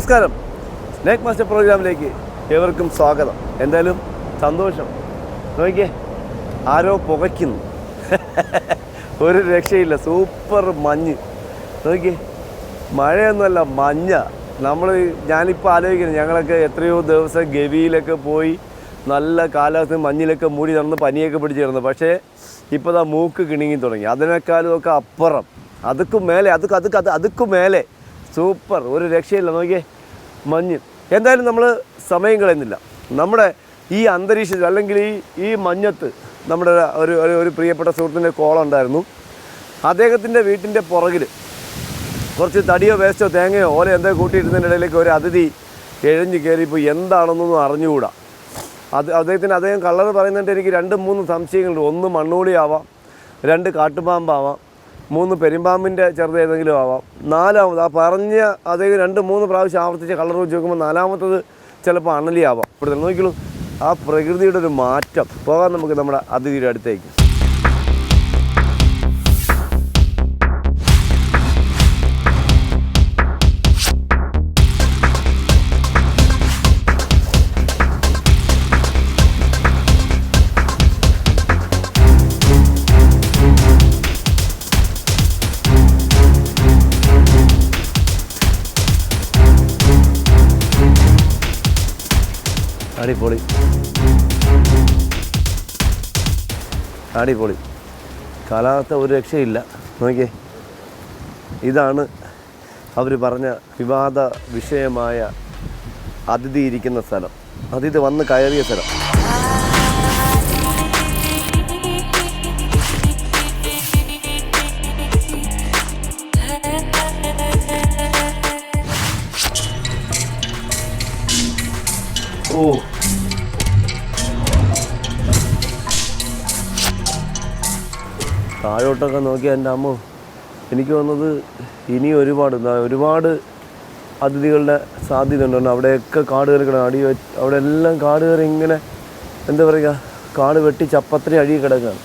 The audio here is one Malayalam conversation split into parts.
നമസ്കാരം. സ്നേക്ക് മാസ്റ്റർ പ്രോഗ്രാമിലേക്ക് ഏവർക്കും സ്വാഗതം. എന്തായാലും സന്തോഷം. നോക്കിയേ ആരോ പുകയ്ക്കുന്നു. ഒരു രക്ഷയില്ല സൂപ്പർ മഞ്ഞ്. നോക്കിയേ മഴയൊന്നുമല്ല മഞ്ഞ. നമ്മൾ ഞാനിപ്പോൾ ആലോചിക്കുന്നു ഞങ്ങളൊക്കെ എത്രയോ ദിവസം ഗവിയിലൊക്കെ പോയി നല്ല കാലാവസ്ഥ മഞ്ഞിലൊക്കെ മൂടി നടന്ന് പനിയൊക്കെ പിടിച്ചിരുന്നു. പക്ഷേ ഇപ്പോൾ ദാ മൂക്ക് കിണുങ്ങി തുടങ്ങി. അതിനേക്കാളും ഒക്കെ അപ്പുറം. അതുക്കും മേലെ അതുക്ക് അതുക്ക് അത് അതുക്കും മേലെ. സൂപ്പർ. ഒരു രക്ഷയില്ല. നോക്കിയേ. മഞ്ഞ്. എന്തായാലും നമ്മൾ സമയം കളയുന്നില്ല. നമ്മുടെ ഈ അന്തരീക്ഷത്തിൽ അല്ലെങ്കിൽ ഈ ഈ മഞ്ഞത്ത് നമ്മുടെ ഒരു ഒരു- പ്രിയപ്പെട്ട സുഹൃത്തിന്റെ കോളുണ്ടായിരുന്നു അദ്ദേഹത്തിന്റെ വീട്ടിന്റെ പുറകിൽ കുറച്ച് തടിയോ വേസ്റ്റോ തേങ്ങയോ ഓല എന്തോ കൂട്ടിയിടുന്നതിന്റെ ഇടയിലേക്ക് ഒരു അതിഥി എഴഞ്ഞ് കയറിയപ്പോൾ എന്താണെന്നൊന്നും അറിഞ്ഞുകൂടാ. അത് അദ്ദേഹത്തിന് അദ്ദേഹം കളർ പറയുന്നതിന്റെ എനിക്ക് രണ്ട് മൂന്ന് സംശയങ്ങളുണ്ട്. ഒന്ന് മണ്ണൂളിയാവാം രണ്ട് കാട്ടുപാമ്പാവാം മൂന്ന് പെരുമ്പാമ്പിന്റെ ചെറുത് ഏതെങ്കിലും ആവാം. നാലാമത് ആ പറഞ്ഞ അതേ രണ്ട് മൂന്ന് പ്രാവശ്യം ആവർത്തിച്ച് കളർ വെച്ച് നോക്കുമ്പോൾ നാലാമത്തത് ചിലപ്പോൾ അണലി ആവാം ഇവിടെ നോക്കിക്കോളൂ. ആ പ്രകൃതിയുടെ ഒരു മാറ്റം. പോകാൻ നമുക്ക് നമ്മുടെ അതിഥിയുടെ അടുത്തേക്ക്. അടിപൊളി. അടിപൊളി. കാലാവസ്ഥ ഒരു രക്ഷയില്ല. നോക്കിയേ. ഇതാണ് അവർ പറഞ്ഞ വിവാദ വിഷയമായ അതിഥി ഇരിക്കുന്ന സ്ഥലം. അതിഥി വന്ന് കയറിയ സ്ഥലം. ഓ. താഴോട്ടൊക്കെ നോക്കിയാൽ എന്റെ അമ്മ. എനിക്ക് തോന്നുന്നത് ഇനി ഒരുപാട് ഒരുപാട് അതിഥികളുടെ സാധ്യത ഉണ്ട്? അവിടെയൊക്കെ കാട് കയറി കിടക്കണം അടി അവിടെ എല്ലാം കാട് കയറി ഇങ്ങനെ എന്താ പറയുക കാട് വെട്ടി ചപ്പത്തിരി അഴി കിടക്കുകയാണ്.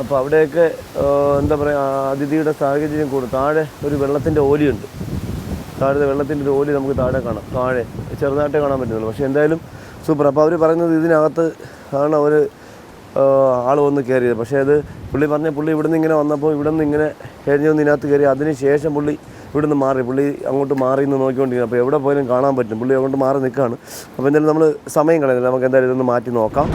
അപ്പോൾ അവിടെയൊക്കെ എന്താ പറയുക അതിഥിയുടെ സാഹചര്യം കൂടും. താഴെ ഒരു വെള്ളത്തിന്റെ ഓലിയുണ്ട്. താഴെ വെള്ളത്തിന്റെ ഒരു ഓലി നമുക്ക് താഴെ കാണാം. താഴെ. ചെറുതായിട്ടേ കാണാൻ പറ്റുന്നുള്ളൂ. പക്ഷേ എന്തായാലും സൂപ്പർ. അപ്പോൾ അവർ പറയുന്നത് ഇതിനകത്ത് ആണ് അവർ ആൾ വന്ന് കയറിയത് പക്ഷേ അത് പുള്ളി പറഞ്ഞ പുള്ളി ഇവിടുന്ന് ഇങ്ങനെ വന്നപ്പോൾ ഇവിടെ നിന്ന് ഇങ്ങനെ കഴിഞ്ഞ് വന്ന് ഇതിനകത്ത് കയറി അതിന് ശേഷം പുള്ളി ഇവിടുന്ന് മാറി. പുള്ളി അങ്ങോട്ട് മാറി നിന്ന് നോക്കിക്കൊണ്ടിരിക്കുന്നു അപ്പോൾ എവിടെ പോയാലും കാണാൻ പറ്റും. പുള്ളി അങ്ങോട്ട് മാറി നിൽക്കുകയാണ്. അപ്പോൾ എന്തായാലും നമ്മൾ സമയം കളയുന്നില്ല. നമുക്ക് എന്തായാലും ഇതൊന്ന് മാറ്റി നോക്കാം.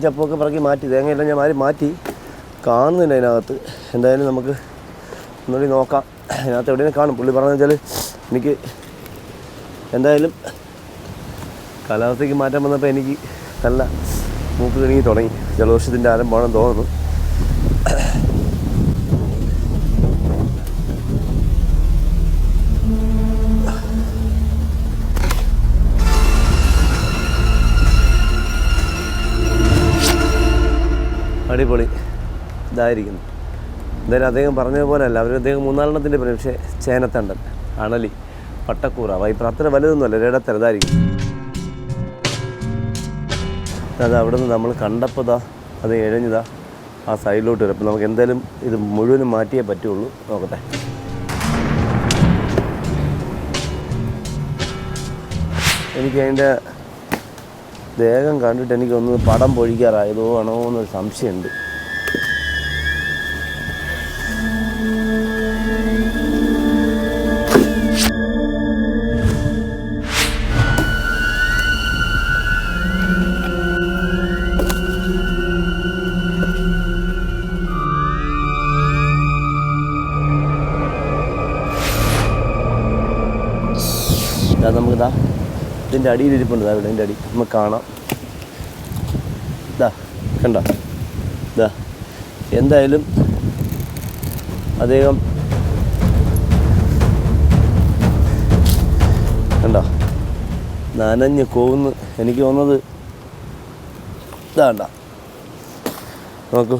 തേങ്ങയും ചപ്പുമൊക്കെ പറക്കി മാറ്റി. തേങ്ങയെല്ലാം ഞാൻ മാറി മാറ്റി. കാണുന്നില്ല അതിനകത്ത്. എന്തായാലും നമുക്ക് ഒന്നുകൂടി നോക്കാം. അതിനകത്ത് എവിടെയും കാണും. പുള്ളി പറഞ്ഞതെന്ന് വെച്ചാൽ എനിക്ക് എന്തായാലും കാലാവസ്ഥയ്ക്ക് മാറ്റം വന്നപ്പോൾ എനിക്ക് നല്ല മൂക്ക് തുടങ്ങി തുടങ്ങി. ജലദോഷത്തിന്റെ ആരംഭമാണെന്ന് തോന്നുന്നു. അടിപൊളി ഇതായിരിക്കുന്നു. എന്തായാലും അദ്ദേഹം പറഞ്ഞതുപോലെ അല്ല അവർ അദ്ദേഹം മൂന്നാലെണ്ണത്തിന്റെ പേര് പക്ഷേ ചേനത്തണ്ടൻ അണലി പട്ടക്കൂറ വൈപ്പർ അത്ര വലുതൊന്നുമല്ല ഒരിടത്തര ഇതായിരിക്കും അത് അവിടെ നിന്ന് നമ്മൾ കണ്ടപ്പോൾ ദാ അത് എഴഞ്ഞതാ ആ സൈഡിലോട്ട് വരും. അപ്പം നമുക്ക് എന്തായാലും ഇത് മുഴുവനും മാറ്റിയേ പറ്റുള്ളൂ. നോക്കട്ടെ. എനിക്ക് അതിന്റെ ദേഹം കണ്ടിട്ട് എനിക്കൊന്ന് പടം പൊഴിക്കാറായതോ ആണോ എന്നൊരു സംശയമുണ്ട്. ഇതാ. നമുക്കിതാ ഇതിന്റെ അടിയിലിരിപ്പുണ്ട് ഇതാ ഇവിടെ ഇതിന്റെ അടി. നമുക്ക് കാണാം. ഇതാ കണ്ട? ഇതാ എന്തായാലും അദ്ദേഹം കണ്ടോ? നനഞ്ഞ് കോവുന്ന് എനിക്ക് തോന്നുന്നത് ഇതാണ്ട നോക്കൂ.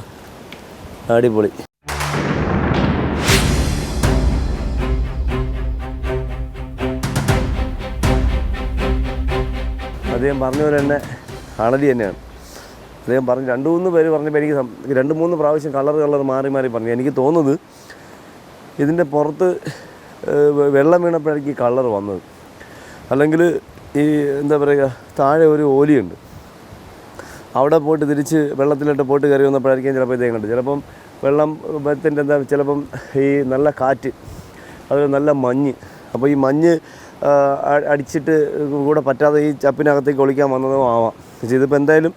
അടിപൊളി. അദ്ദേഹം പറഞ്ഞ പോലെ തന്നെ അണലി തന്നെയാണ്. അദ്ദേഹം പറഞ്ഞു രണ്ട് മൂന്ന് പേര് പറഞ്ഞപ്പോൾ എനിക്ക് രണ്ട് മൂന്ന് പ്രാവശ്യം കളർ കളർ മാറി മാറി പറഞ്ഞു. എനിക്ക് തോന്നുന്നത് ഇതിന്റെ പുറത്ത് വെള്ളം വീണപ്പോഴേക്ക് കളർ വന്നത്. അല്ലെങ്കിൽ ഈ എന്താ പറയുക താഴെ ഒരു ഓലിയുണ്ട്. അവിടെ പോയിട്ട് തിരിച്ച് വെള്ളത്തിലിട്ട് പോയിട്ട് കയറി വന്നപ്പോഴായിരിക്കും ചിലപ്പോൾ ഇതേ കണ്ടു ചിലപ്പം വെള്ളം വെള്ളത്തിന്റെ എന്താ ചിലപ്പം ഈ നല്ല കാറ്റ് അത് നല്ല മഞ്ഞ്. അപ്പോൾ ഈ മഞ്ഞ് അടിച്ചിട്ട് കൂടെ പറ്റാതെ ഈ ചപ്പിനകത്തേക്ക് ഒളിക്കാൻ വന്നതും ആവാം. പക്ഷേ ഇതിപ്പോൾ എന്തായാലും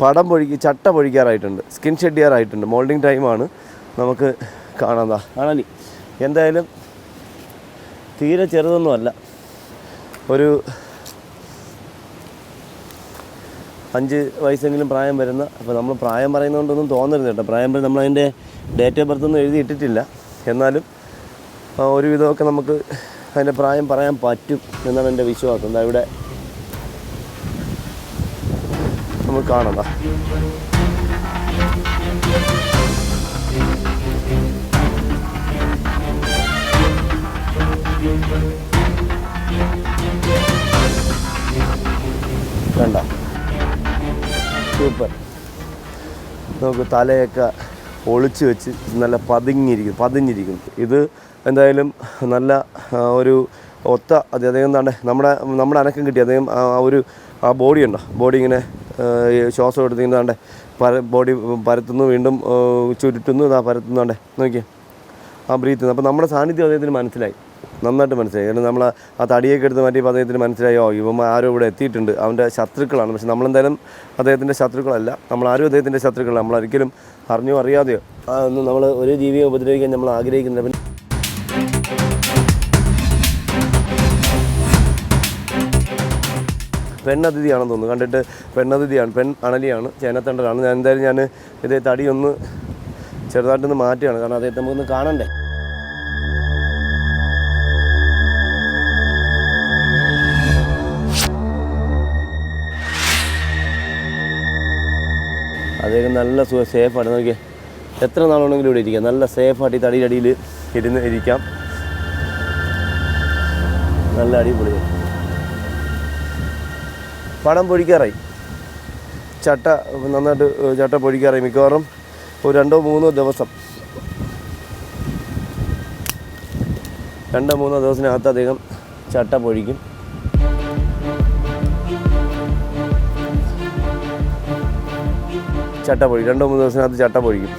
പടം പൊഴിക്ക് ചട്ട പൊഴിക്കാറായിട്ടുണ്ട്. സ്കിൻ ഷെഡ് ചെയ്യാറായിട്ടുണ്ട്. മോൾഡിങ് ടൈമാണ് നമുക്ക് കാണാതാ ആണല്ലേ എന്തായാലും തീരെ ചെറുതൊന്നുമല്ല ഒരു അഞ്ച് വയസ്സെങ്കിലും പ്രായം വരുന്ന അപ്പോൾ നമ്മൾ പ്രായം പറയുന്നതുകൊണ്ടൊന്നും തോന്നരുത് കേട്ടോ. പ്രായം പറയും നമ്മളതിന്റെ ഡേറ്റ് ഓഫ് ബർത്ത് ഒന്നും എഴുതി ഇട്ടിട്ടില്ല. എന്നാലും ഒരുവിധമൊക്കെ നമുക്ക് അതിന്റെ പ്രായം പറയാൻ പറ്റും എന്നാണ് എന്റെ വിശ്വാസം. എന്താ ഇവിടെ നമുക്ക് കാണണ്ട. കണ്ട? സൂപ്പർ. നമുക്ക് തലയൊക്കെ ഒളിച്ചു വെച്ച് നല്ല പതുങ്ങിയിരിക്കും പതിഞ്ഞിരിക്കുന്നു. ഇത് എന്തായാലും നല്ല ഒരു ഒത്ത അദ്ദേഹം എന്താണ് നമ്മുടെ നമ്മുടെ അനക്കം കിട്ടി. അദ്ദേഹം ആ ഒരു ആ ബോഡി ഉണ്ടോ? ബോഡി ഇങ്ങനെ ശ്വാസം എടുത്തിങ്ങാണ്ട് പര ബോഡി പരത്തുന്നു വീണ്ടും ചുരുട്ടുന്നു ഇതാ പരത്തുന്നുണ്ടേ നോക്കിയേ. ആ ബ്രീത്ത് അപ്പോൾ നമ്മുടെ സാന്നിധ്യം അദ്ദേഹത്തിന് മനസ്സിലായി. നന്നായിട്ട് മനസ്സിലായി. കാരണം നമ്മൾ ആ തടിയൊക്കെ എടുത്ത് മാറ്റിയപ്പോൾ അദ്ദേഹത്തിന് മനസ്സിലായോ ഇവൻ ആരും ഇവിടെ എത്തിയിട്ടുണ്ട്. അവന്റെ ശത്രുക്കളാണ്. പക്ഷെ നമ്മളെന്തായാലും അദ്ദേഹത്തിന്റെ ശത്രുക്കളല്ല. നമ്മൾ ആരും അദ്ദേഹത്തിന്റെ ശത്രുക്കളല്ല. നമ്മളൊരിക്കലും അറിഞ്ഞോ അറിയാതെയോ ഒന്നും നമ്മൾ ഒരു ജീവിയെ ഉപദ്രവിക്കാൻ നമ്മൾ ആഗ്രഹിക്കുന്നില്ല. പിന്നെ പെണ്ണതിഥിയാണെന്ന് തോന്നുന്നു. കണ്ടിട്ട് പെണ്ണതിഥിയാണ് പെൺ അണലിയാണ് ചേനത്തണ്ടനാണ് ഞാൻ എന്തായാലും ഞാൻ ഇതേ തടി ഒന്ന് ചെറുതായിട്ടൊന്ന് മാറ്റുകയാണ്. കാരണം അദ്ദേഹത്തെ നമുക്കൊന്ന് കാണണ്ടേ? അദ്ദേഹം നല്ല സുഖ സേഫാണ് നോക്കിയേ. എത്ര നാളുണ്ടെങ്കിലും ഇവിടെ ഇരിക്കാം. നല്ല സേഫായിട്ട് ഈ തടിയുടെ അടിയിൽ ഇരുന്ന് ഇരിക്കാം. നല്ല അടിപൊളി. പടം പൊഴിക്കാറായി ചട്ട നന്നായിട്ട് ചട്ട പൊഴിക്കാറായി മിക്കവാറും ഒരു രണ്ടോ മൂന്നോ ദിവസം. രണ്ടോ മൂന്നോ ദിവസത്തിനകത്ത് അദ്ദേഹം ചട്ട പൊഴിക്കും ചട്ട പൊഴി രണ്ടോ മൂന്നോ ദിവസത്തിനകത്ത് ചട്ട പൊഴിക്കും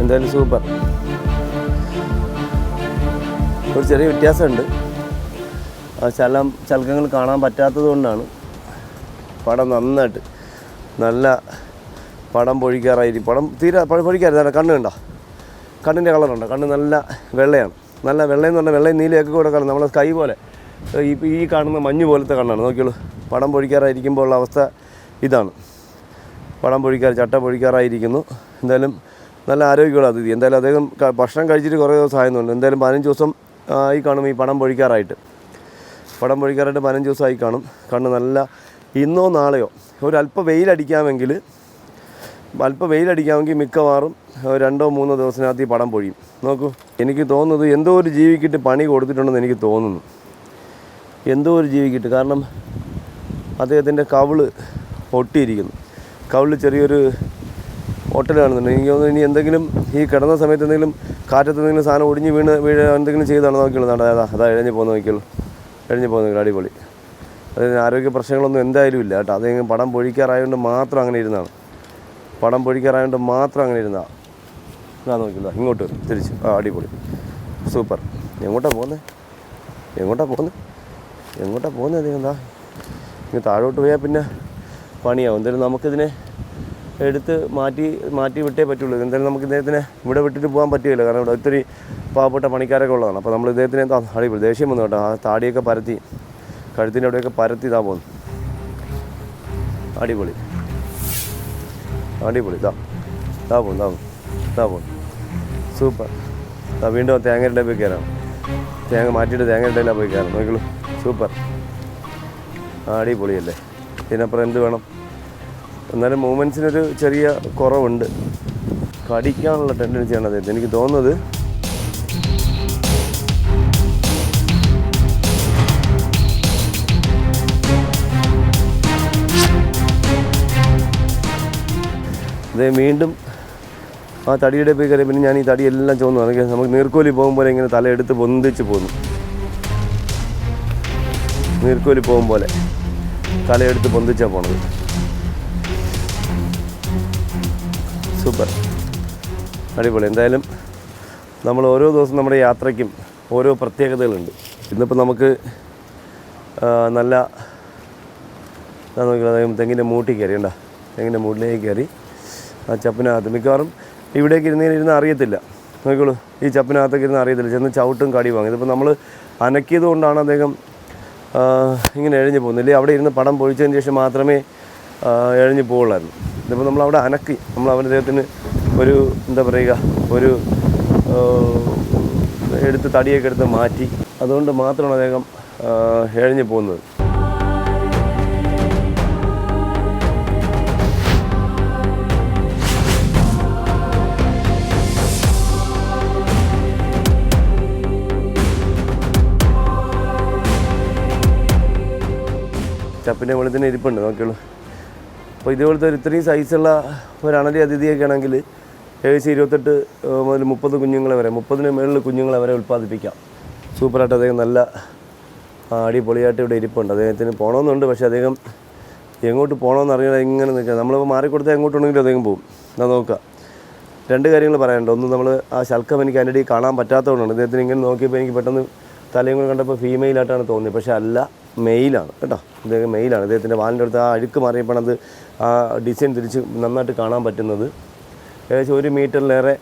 എന്തായാലും സൂപ്പർ. ഒരു ചെറിയ വ്യത്യാസമുണ്ട്. ശലം ശൽക്കങ്ങൾ കാണാൻ പറ്റാത്തത് കൊണ്ടാണ് പടം നന്നായിട്ട് നല്ല പടം പൊഴിക്കാറായിരിക്കും പടം തീരെ പൊഴിക്കാറില്ല. കണ്ണ് കണ്ടോ? കണ്ണിന്റെ കളറുണ്ട്. കണ്ണ് നല്ല വെള്ളയാണ്. നല്ല വെള്ളയെന്ന് പറഞ്ഞാൽ വെള്ളയും നീലയൊക്കെ കൂടെ കാണും. നമ്മളെ സ്കൈ പോലെ. ഈ ഈ കാണുന്ന മഞ്ഞ് പോലത്തെ കണ്ണാണ്. നോക്കിയുള്ളൂ പടം പൊഴിക്കാറായിരിക്കുമ്പോൾ ഉള്ള അവസ്ഥ ഇതാണ്. പടം പൊഴിക്കാറ് ചട്ട പൊഴിക്കാറായിരിക്കുന്നു. എന്തായാലും നല്ല ആരോഗ്യമുള്ള അതിഥി. എന്തായാലും അദ്ദേഹം ഭക്ഷണം കഴിച്ചിട്ട് കുറേ ദിവസം ആയെന്നുണ്ട് എന്തായാലും പതിനഞ്ച് ദിവസം ആയി കാണും ഈ പടം പൊഴിക്കാറായിട്ട്. പടം പൊഴിക്കാറായിട്ട് പതിനഞ്ച് ദിവസമായി കാണും. കണ്ണ് നല്ല ഇന്നോ നാളെയോ. ഒരു അല്പം വെയിലടിക്കാമെങ്കിൽ അല്പം വെയിലടിക്കാമെങ്കിൽ മിക്കവാറും രണ്ടോ മൂന്നോ ദിവസത്തിനകത്ത് ഈ പടം പൊഴിയും. നോക്കൂ എനിക്ക് തോന്നുന്നത് എന്തോ ഒരു ജീവിക്കിട്ട് പണി കൊടുത്തിട്ടുണ്ടെന്ന് എനിക്ക് തോന്നുന്നു. എന്തോ ഒരു ജീവിക്കിട്ട് കാരണം അദ്ദേഹത്തിന്റെ കവിൾ ഒട്ടിയിരിക്കുന്നു കവിളിൽ ചെറിയൊരു ഒട്ടൽ കാണുന്നുണ്ട് എനിക്ക് തോന്നുന്നു ഇനി എന്തെങ്കിലും ഈ കിടന്ന സമയത്ത് എന്തെങ്കിലും കാറ്റത്ത് എന്തെങ്കിലും സാധനം ഒടിഞ്ഞ് വീണ് വീഴ എന്തെങ്കിലും ചെയ്താണ് നോക്കിയുള്ളൂ അതാ അതാ എഴഞ്ഞ് പോകുന്ന നോക്കിയുള്ളൂ ഇഴഞ്ഞ് പോകുന്ന അടിപൊളി. അതിന് ആരോഗ്യ പ്രശ്നങ്ങളൊന്നും എന്തായാലും ഇല്ല കേട്ടോ. അദ്ദേഹം പടം പൊഴിക്കാറായതുകൊണ്ട് മാത്രം അങ്ങനെ ഇരുന്നാണ്. പടം പൊഴിക്കാറായതുകൊണ്ട് മാത്രം അങ്ങനെ ഇരുന്നാ. ഞാൻ നോക്കില്ല ഇങ്ങോട്ട് തിരിച്ച്. ആ അടിപൊളി. സൂപ്പർ. എങ്ങോട്ടാ പോകുന്നത് എങ്ങോട്ടാ പോകുന്നത് എങ്ങോട്ടാ പോകുന്നത് അതെന്താ ഇങ്ങ് താഴോട്ട് പോയാൽ പിന്നെ പണിയാവും. എന്തായാലും നമുക്കിതിനെ എടുത്ത് മാറ്റി മാറ്റി വിട്ടേ പറ്റുള്ളൂ. എന്തായാലും നമുക്ക് ഇദ്ദേഹത്തിനെ ഇവിടെ വിട്ടിട്ട് പോകാൻ പറ്റുകയില്ല കാരണം ഇവിടെ ഒത്തിരി പാവപ്പെട്ട പണിക്കാരൊക്കെ ഉള്ളതാണ്. അപ്പോൾ നമ്മൾ ഇദ്ദേഹത്തിന് എന്താ അടിപൊളി. ദേഷ്യം വന്നു കേട്ടോ. ആ താടിയൊക്കെ പരത്തി കഴുത്തിന്റെ അവിടെയൊക്കെ പരത്തി ഇതാ പോകുന്നു അടിപൊളി. അടിപൊളി. ഇതാ. ഇതാ പോകും ഇതാ പോകും ഇതാ പോകും സൂപ്പർ. ഇതാ വീണ്ടും തേങ്ങയുടെ പോയി കയറാം. തേങ്ങ മാറ്റിയിട്ട് തേങ്ങയുടെ പോയി കയറാം. നോക്കിയുള്ളൂ സൂപ്പർ. അടിപൊളിയല്ലേ. ഇതിനപ്പുറം എന്ത് വേണം? എന്നാലും മൂവ്മെന്റ്സിനൊരു ചെറിയ കുറവുണ്ട്. കടിക്കാനുള്ള ടെൻഡൻസിയാണ് അദ്ദേഹത്തിന് എനിക്ക് തോന്നുന്നത് അതേ വീണ്ടും ആ തടിയുടെ പോയി കയറി പിന്നെ ഞാൻ ഈ തടിയെല്ലാം ചോന്നു അല്ലെങ്കിൽ നമുക്ക് നീർക്കോലി പോകുമ്പോൾ ഇങ്ങനെ തലയെടുത്ത് പൊന്തിച്ച് പോന്നു. നീർക്കോലി പോകും പോലെ തലയെടുത്ത് പൊന്തിച്ചാണ് പോണത്. സൂപ്പർ. അടിപൊളി. എന്തായാലും നമ്മൾ ഓരോ ദിവസം നമ്മുടെ യാത്രയ്ക്കും ഓരോ പ്രത്യേകതകളുണ്ട്. ഇന്നിപ്പോൾ നമുക്ക് നല്ല ഞാൻ നോക്കിയാൽ തെങ്ങിന്റെ മൂട്ടി കയറി ഉണ്ടോ തെങ്ങിന്റെ മൂട്ടിലേക്ക് കയറി. ആ ചപ്പിനകത്ത് മിക്കവാറും ഇവിടേക്ക് ഇരുന്നതിന് ഇരുന്ന് അറിയത്തില്ല. നോക്കിക്കോളൂ ഈ ചപ്പിനകത്തൊക്കെ ഇരുന്ന് അറിയത്തില്ല. ചെന്ന് ചവിട്ടും കടി വാങ്ങും. ഇതിപ്പോൾ നമ്മൾ അനക്കിയത് കൊണ്ടാണ് അദ്ദേഹം ഇങ്ങനെ എഴഞ്ഞു പോകുന്നില്ലേ അവിടെ ഇരുന്ന് പടം പൊഴിച്ചതിന് ശേഷം മാത്രമേ എഴഞ്ഞു പോകുള്ളായിരുന്നു ഇതിപ്പോൾ നമ്മൾ അവിടെ അനക്കി നമ്മൾ അവൻ അദ്ദേഹത്തിന് ഒരു എന്താ പറയുക ഒരു എടുത്ത് തടിയൊക്കെ എടുത്ത് മാറ്റി. അതുകൊണ്ട് മാത്രമാണ് അദ്ദേഹം എഴഞ്ഞു പോകുന്നത്. ചപ്പിന്റെ വെള്ളത്തിന് ഇരിപ്പുണ്ട് നോക്കിയുള്ളൂ അപ്പോൾ ഇതേപോലത്തെ ഒരു ഇത്രയും സൈസുള്ള ഒരു അണലി അതിഥിയൊക്കെ ആണെങ്കിൽ ഏകദേശം ഇരുപത്തെട്ട് മുതൽ മുപ്പത് കുഞ്ഞുങ്ങളെ വരെ മുപ്പതിന് മുകളിൽ കുഞ്ഞുങ്ങളെ വരെ ഉൽപ്പാദിപ്പിക്കാം. സൂപ്പറായിട്ട് അദ്ദേഹം നല്ല അടിപൊളിയായിട്ട് ഇവിടെ ഇരിപ്പുണ്ട്. അദ്ദേഹത്തിന് പോകണമെന്നുണ്ട് പക്ഷേ അദ്ദേഹം എങ്ങോട്ട് പോകണമെന്ന് അറിയാതെ ഇങ്ങനെ നിൽക്കുക. നമ്മളിപ്പോൾ മാറിക്കൊടുത്താൽ എങ്ങോട്ടുണ്ടെങ്കിലും അദ്ദേഹം പോകും എന്നാൽ നോക്കുക. രണ്ട് കാര്യങ്ങൾ പറയാനുണ്ട്. ഒന്ന് നമ്മൾ ആ ശൽക്കം എനിക്ക് അതിന്റെ ഇടയിൽ കാണാൻ പറ്റാത്തതുകൊണ്ടാണ്. അദ്ദേഹത്തിന് ഇങ്ങനെ നോക്കിയപ്പോൾ എനിക്ക് പെട്ടെന്ന് തലയും കൂടെ കണ്ടപ്പോൾ ഫീമെയിലായിട്ടാണ് തോന്നിയത്. പക്ഷേ അല്ല മെയിലാണ് കേട്ടോ. ഇദ്ദേഹം മെയിലാണ്. അദ്ദേഹത്തിന്റെ വാലിന്റെ അടുത്ത് ആ അഴുക്ക് മാറിയപ്പോഴത് ആ ഡിസൈൻ തിരിച്ച് നന്നായിട്ട് കാണാൻ പറ്റുന്നത്. ഏകദേശം ഒരു മീറ്ററിലേറെ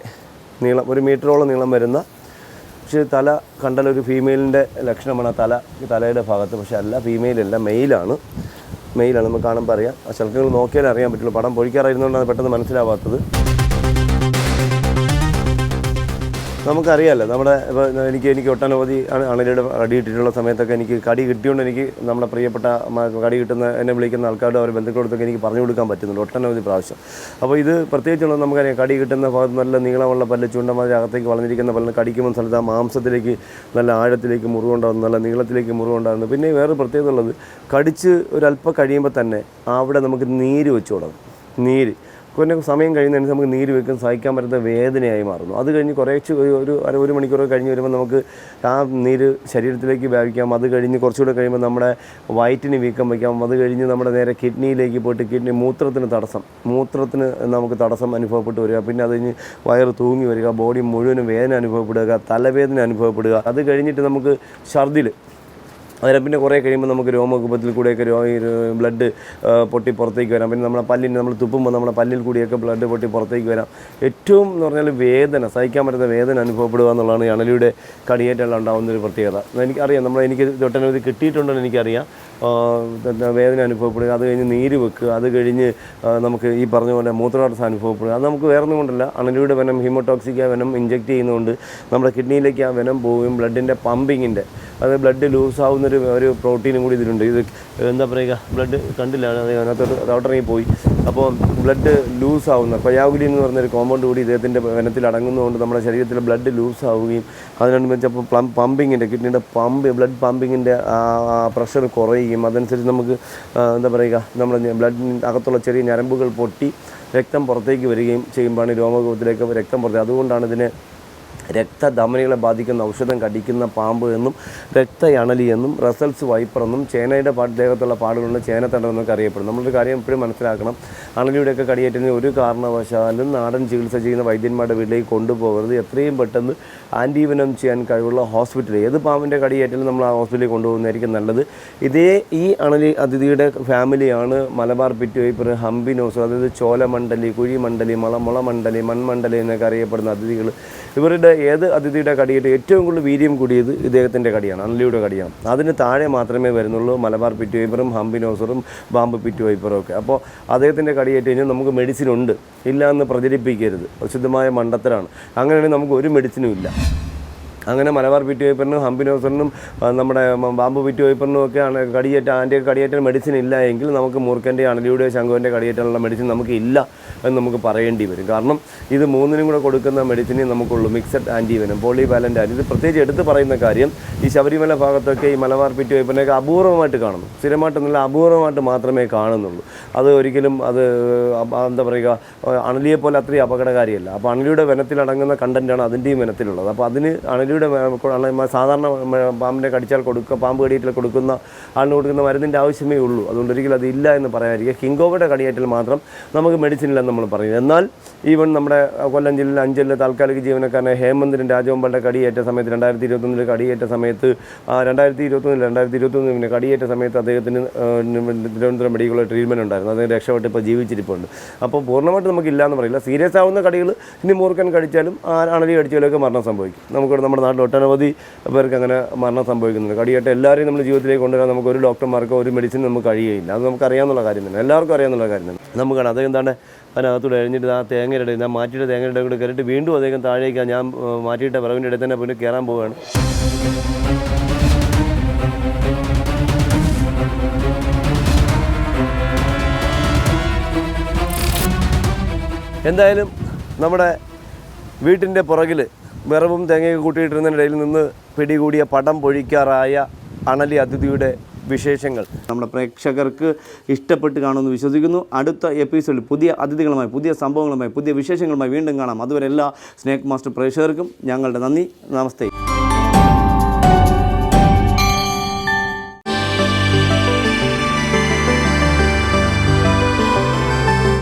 നീളം ഒരു മീറ്ററോളം നീളം വരുന്ന പക്ഷേ തല കണ്ടാൽ ഒരു ഫീമെയിലിന്റെ ലക്ഷണമാണ് ആ തല തലയുടെ ഭാഗത്ത്. പക്ഷേ അല്ല ഫീമെയിലല്ല മെയിലാണ് മെയിലാണ് നമുക്ക് കാണുമ്പോൾ അറിയാം ആ ശൽക്കങ്ങൾ നോക്കിയാലേ അറിയാൻ പറ്റുള്ളൂ. പടം പൊഴിക്കാറായിരുന്നുകൊണ്ടാണ് പെട്ടെന്ന് മനസ്സിലാവാത്തത്. നമുക്കറിയാമല്ലോ നമ്മുടെ ഇപ്പോൾ എനിക്ക് എനിക്ക് ഒട്ടനവധി അണലിയുടെ കടി കിട്ടിയിട്ടുള്ള സമയത്തൊക്കെ എനിക്ക് കടി കിട്ടിയോണ്ട് എനിക്ക് നമ്മുടെ പ്രിയപ്പെട്ട കടി കിട്ടുന്ന എന്നെ വിളിക്കുന്ന ആൾക്കാരുടെ അവരെ ബന്ധുക്കളോടൊക്കെ എനിക്ക് പറഞ്ഞു കൊടുക്കാൻ പറ്റുന്നുണ്ട് ഒട്ടനവധി പ്രാവശ്യം. അപ്പോൾ ഇത് പ്രത്യേകിച്ചുള്ള നമുക്കറിയാം കടി കിട്ടുന്ന ഭാഗത്ത് നല്ല നീളമുള്ള പല്ല് ചൂണ്ടമാതിരി അകത്തേക്ക് വളഞ്ഞിരിക്കുന്ന പല്ലിന് കടിക്കുമ്പോൾ സ്ഥലത്ത് ആ മാംസത്തിലേക്ക് നല്ല ആഴത്തിലേക്ക് മുറിവുണ്ടാകുന്നു നല്ല നീളത്തിലേക്ക് മുറിവുണ്ടാകുന്നു. പിന്നെ വേറെ പ്രത്യേകത ഉള്ളത് കടിച്ച് ഒരല്പം കഴിയുമ്പോൾ തന്നെ അവിടെ നമുക്ക് നീര് വെച്ച് തുടങ്ങും നീര്. കുറേ സമയം കഴിയുന്നതിന് നമുക്ക് നീര് വെക്കും സഹിക്കാൻ പറ്റുന്ന വേദനയായി മാറുന്നു. അത് കഴിഞ്ഞ് കുറേച്ച് ഒരു അര ഒരു മണിക്കൂറൊക്കെ കഴിഞ്ഞ് വരുമ്പോൾ നമുക്ക് ആ നീര് ശരീരത്തിലേക്ക് വ്യാപിക്കാം. അത് കഴിഞ്ഞ് കുറച്ചുകൂടെ കഴിയുമ്പോൾ നമ്മുടെ വയറ്റിന് വീക്കം വയ്ക്കാം. അത് കഴിഞ്ഞ് നമ്മുടെ നേരെ കിഡ്നിയിലേക്ക് പോയിട്ട് കിഡ്നി മൂത്രത്തിന് തടസ്സം മൂത്രത്തിന് നമുക്ക് തടസ്സം അനുഭവപ്പെട്ട് വരിക. പിന്നെ അത് കഴിഞ്ഞ് വയറ് തൂങ്ങി വരിക ബോഡി മുഴുവനും വേദന അനുഭവപ്പെടുക തലവേദന അനുഭവപ്പെടുക. അത് കഴിഞ്ഞിട്ട് നമുക്ക് ഛർദിൽ അന്നേരം പിന്നെ കുറേ കഴിയുമ്പോൾ നമുക്ക് രോമകൂപത്തിൽ കൂടെയൊക്കെ രോ ബ്ലഡ് പൊട്ടി പുറത്തേക്ക് വരാം. പിന്നെ നമ്മുടെ പല്ലിന് നമ്മൾ തുപ്പുമ്പോൾ നമ്മുടെ പല്ലിൽ കൂടിയൊക്കെ ബ്ലഡ് പൊട്ടി പുറത്തേക്ക് വരാം. ഏറ്റവും എന്ന് പറഞ്ഞാൽ വേദന സഹിക്കാൻ പറ്റുന്ന വേദന അനുഭവപ്പെടുക എന്നുള്ളതാണ് അണലിയുടെ കടിയേറ്റുള്ള ഉണ്ടാകുന്ന ഒരു പ്രത്യേകത. എനിക്കറിയാം നമ്മൾ എനിക്ക് ഒട്ടനവധി കിട്ടിയിട്ടുണ്ടെന്ന് എനിക്കറിയാം. വേദന അനുഭവപ്പെടുക അത് കഴിഞ്ഞ് നീര് വെക്കുക അത് കഴിഞ്ഞ് നമുക്ക് ഈ പറഞ്ഞ പോലെ മൂത്രതടസ്സം അനുഭവപ്പെടുക. അത് നമുക്ക് വേറെ ഒന്നുകൊണ്ടല്ല അണലിയുടെ വനം ഹീമോടോക്സിക് ആ വെനം ഇഞ്ചെക്ട് ചെയ്യുന്നതുകൊണ്ട് നമ്മുടെ കിഡ്നിയിലേക്ക് ആ വെനം പോവുകയും ബ്ലഡിന്റെ പമ്പിങ്ങിന്റെ അത് ബ്ലഡ് ലൂസ് ആവുന്നൊരു ഒരു പ്രോട്ടീനും കൂടി ഇതിലുണ്ട്. ഇത് എന്താ പറയുക ബ്ലഡ് കണ്ടില്ല അത് അതിനകത്തോട്ട് റൗട്ടറിൽ പോയി അപ്പോൾ ബ്ലഡ് ലൂസ് ആവുന്ന കൊയാഗുലി എന്ന് പറഞ്ഞൊരു കോമ്പൗണ്ട് കൂടി ഇദ്ദേഹത്തിന്റെ വനത്തിൽ അടങ്ങുന്നതുകൊണ്ട് നമ്മുടെ ശരീരത്തിൽ ബ്ലഡ് ലൂസ് ആവുകയും അതിനനുസരിച്ചപ്പോൾ പ്ലം പമ്പിങ്ങിന്റെ കിഡ്നിയുടെ പമ്പ് ബ്ലഡ് പമ്പിങ്ങിന്റെ പ്രഷർ കുറയുകയും അതനുസരിച്ച് നമുക്ക് എന്താ പറയുക നമ്മുടെ ബ്ലഡ് അകത്തുള്ള ചെറിയ ഞരമ്പുകൾ പൊട്ടി രക്തം പുറത്തേക്ക് വരികയും ചെയ്യുമ്പോഴാണ് രോമകൂപത്തിലേക്ക് രക്തം പുറത്തേക്ക് അതുകൊണ്ടാണ് ഇതിനെ രക്തധമനികളെ ബാധിക്കുന്ന ഔഷധം കടിക്കുന്ന പാമ്പ് എന്നും രക്തയണലി എന്നും റസൽസ് വൈപ്പർ എന്നും ചേനയുടെ പാട്ട് ദേഹത്തുള്ള പാടുകളുണ്ട്. ചേനത്തണ്ടം എന്നൊക്കെ അറിയപ്പെടും. നമ്മളൊരു കാര്യം എപ്പോഴും മനസ്സിലാക്കണം. അണലിയുടെയൊക്കെ കടിയേറ്റുന്ന ഒരു കാരണവശാലും നാടൻ ചികിത്സ ചെയ്യുന്ന വൈദ്യന്മാരുടെ വീട്ടിലേക്ക് കൊണ്ടുപോകരുത്. എത്രയും പെട്ടെന്ന് ആന്റിവനം ചെയ്യാൻ കഴിവുള്ള ഹോസ്പിറ്റൽ ഏത് പാമ്പിന്റെ കടിയേറ്റാലും നമ്മൾ ആ ഹോസ്പിറ്റലിൽ കൊണ്ടുപോകുന്നതായിരിക്കും നല്ലത്. ഇതേ ഈ അണലി അതിഥിയുടെ ഫാമിലിയാണ് മലബാർ പിറ്റുവൈപ്പർ ഹംബിനോസ് അതായത് ചോലമണ്ഡലി കുഴിമണ്ഡലി മളമുളമണ്ഡലി മൺമണ്ഡലി എന്നൊക്കെ അറിയപ്പെടുന്ന അതിഥികൾ. ഇവരുടെ ഏത് അതിഥിയുടെ കടിയിട്ട് ഏറ്റവും കൂടുതൽ വീര്യം കൂടിയത് ഇദ്ദേഹത്തിന്റെ കടിയാണ് അണലിയുടെ കടിയാണ്. അതിന് താഴെ മാത്രമേ വരുന്നുള്ളൂ മലബാർ പിറ്റ് വൈപ്പറും ഹംബിനോസറും ബാമ്പ് പിറ്റ് വൈപ്പറും ഒക്കെ. അപ്പോൾ അദ്ദേഹത്തിന്റെ കടിയേറ്റ് കഴിഞ്ഞാൽ നമുക്ക് മെഡിസിൻ ഉണ്ട്. ഇല്ല എന്ന് പ്രചരിപ്പിക്കരുത്. ശുദ്ധമായ മണ്ടത്തരാണ്. അങ്ങനെയാണെങ്കിൽ നമുക്ക് ഒരു മെഡിസിനും ഇല്ല. അങ്ങനെ മലബാർ പിറ്റി വൈപ്പറിനും ഹംബിനോസറിനും ആ, നമ്മുടെ ബാമ്പു പിറ്റി വൈപ്പറിനും ആണ് കടിയേറ്റ ആന്റെ കടിയേറ്റ മെഡിസിൻ ഇല്ല എങ്കിൽ നമുക്ക് മൂർക്കന്റെ അണലിയുടെ ശംഖുവിന്റെ കടിയേറ്റാനുള്ള മെഡിസിൻ നമുക്ക് ഇല്ല എന്ന് നമുക്ക് പറയേണ്ടി വരും. കാരണം ഇത് മൂന്നിനും കൂടെ കൊടുക്കുന്ന മെഡിസിനെ നമുക്കുള്ളൂ. മിക്സഡ് ആന്റിവനും പോളി വാലന്റ് ആന്റി ഇത് പ്രത്യേകിച്ച് എടുത്ത് പറയുന്ന കാര്യം ഈ ശബരിമല ഭാഗത്തൊക്കെ ഈ മലബാർ പിറ്റി വൈപ്പറിനെയൊക്കെ അപൂർവമായിട്ട് കാണുന്നു. സ്ഥിരമായിട്ട് നല്ല അപൂർവമായിട്ട് മാത്രമേ കാണുന്നുള്ളൂ. അത് ഒരിക്കലും അത് എന്താ പറയുക അണലിയെ പോലെ അത്രയും അപകടകാരിയല്ല. അപ്പോൾ അണലിയുടെ വനത്തിലടങ്ങുന്ന കണ്ടന്റാണ് അതിന്റെയും വനത്തിലുള്ളത്. അപ്പോൾ അതിന് അണലിയുടെ കൊ- സാധാരണ പാമ്പിനെ കടിച്ചാൽ കൊടുക്കുക പാമ്പ് കടിയേറ്റിൽ കൊടുക്കുന്ന ആളിന് കൊടുക്കുന്ന മരുന്നിന്റെ ആവശ്യമേ ഉള്ളൂ. അതുകൊണ്ട് ഒരിക്കലും അത് ഇല്ല എന്ന് പറയാതിരിക്കുക. കിങ്കോവയുടെ കടിയേറ്റിൽ മാത്രം നമുക്ക് മെഡിസിൻ ഇല്ലെന്ന് നമ്മൾ പറയും. എന്നാൽ ഈവൻ നമ്മുടെ കൊല്ലം ജില്ലയിൽ അഞ്ചലിലെ താൽക്കാലിക ജീവനക്കാരനെ ഹേമന്തിനും രാജഗോപാലിന്റെ കടിയേറ്റ സമയത്ത് രണ്ടായിരത്തി ഇരുപത്തൊന്നിൽ കടിയേറ്റ സമയത്ത് രണ്ടായിരത്തി ഇരുപത്തൊന്നിൽ രണ്ടായിരത്തി ഇരുപത്തൊന്നിൽ പിന്നെ കടിയേറ്റ സമയത്ത് അദ്ദേഹത്തിന് തിരുവനന്തപുരം മെഡിക്കൽ ട്രീറ്റ്മെന്റ് ഉണ്ടായിരുന്നു. അദ്ദേഹം രക്ഷപ്പെട്ട് ഇപ്പോൾ ജീവിച്ചിരിപ്പുണ്ട്. അപ്പോൾ പൂർണമായിട്ട് നമുക്ക് ഇല്ല എന്ന് പറയില്ല. സീരിയസ് ആവുന്ന കടികൾ ഇനി മൂർക്കൻ കടിച്ചാലും ആ അണലി കടിച്ചാലും ഒക്കെ മരണം സംഭവിക്കും. നമുക്കിവിടെ നമ്മുടെ നാട്ടിൽ ഒട്ടനവധി പേർക്ക് അങ്ങനെ മരണം സംഭവിക്കുന്നുണ്ട്. കടിയേറ്റ എല്ലാവരെയും നമ്മുടെ ജീവിതത്തിലേക്ക് കൊണ്ടുവരാൻ നമുക്ക് ഒരു ഡോക്ടർമാർക്കോ ഒരു മെഡിസിൻ നമുക്ക് കഴിയുകയില്ല. അത് നമുക്ക് അറിയാമെന്നുള്ള കാര്യം തന്നെ എല്ലാവർക്കും അറിയാമെന്നുള്ള കാര്യം തന്നെ നമുക്കാണ് അദ്ദേഹം എന്താണ് അതിനകത്തൂടെ എഴുന്നിട്ട് ആ തേങ്ങയുടെ ഞാൻ മാറ്റിയിട്ട് തേങ്ങയുടെ കൂടെ കയറിയിട്ട് വീണ്ടും അദ്ദേഹം താഴേക്ക് ഞാൻ മാറ്റിയിട്ട വിറവിന്റെ ഇടയിൽ തന്നെ പിന്നെ കയറാൻ പോവുകയാണ്. എന്തായാലും നമ്മുടെ വീട്ടിന്റെ പുറകിൽ വിറവും തേങ്ങയൊക്കെ കൂട്ടിയിട്ടിരുന്നതിനിടയിൽ നിന്ന് പിടികൂടിയ പടം പൊഴിക്കാറായ അണലി അതിഥിയുടെ വിശേഷങ്ങൾ. നമ്മുടെ പ്രേക്ഷകർക്ക് ഇഷ്ടപ്പെട്ട് കാണുമെന്ന് വിശ്വസിക്കുന്നു. അടുത്ത എപ്പിസോഡിൽ പുതിയ അതിഥികളുമായി പുതിയ സംഭവങ്ങളുമായി പുതിയ വിശേഷങ്ങളുമായി വീണ്ടും കാണാം. അതുവരെ എല്ലാ സ്നേക്ക് മാസ്റ്റർ പ്രേക്ഷകർക്കും ഞങ്ങളുടെ നന്ദി. നമസ്തേ.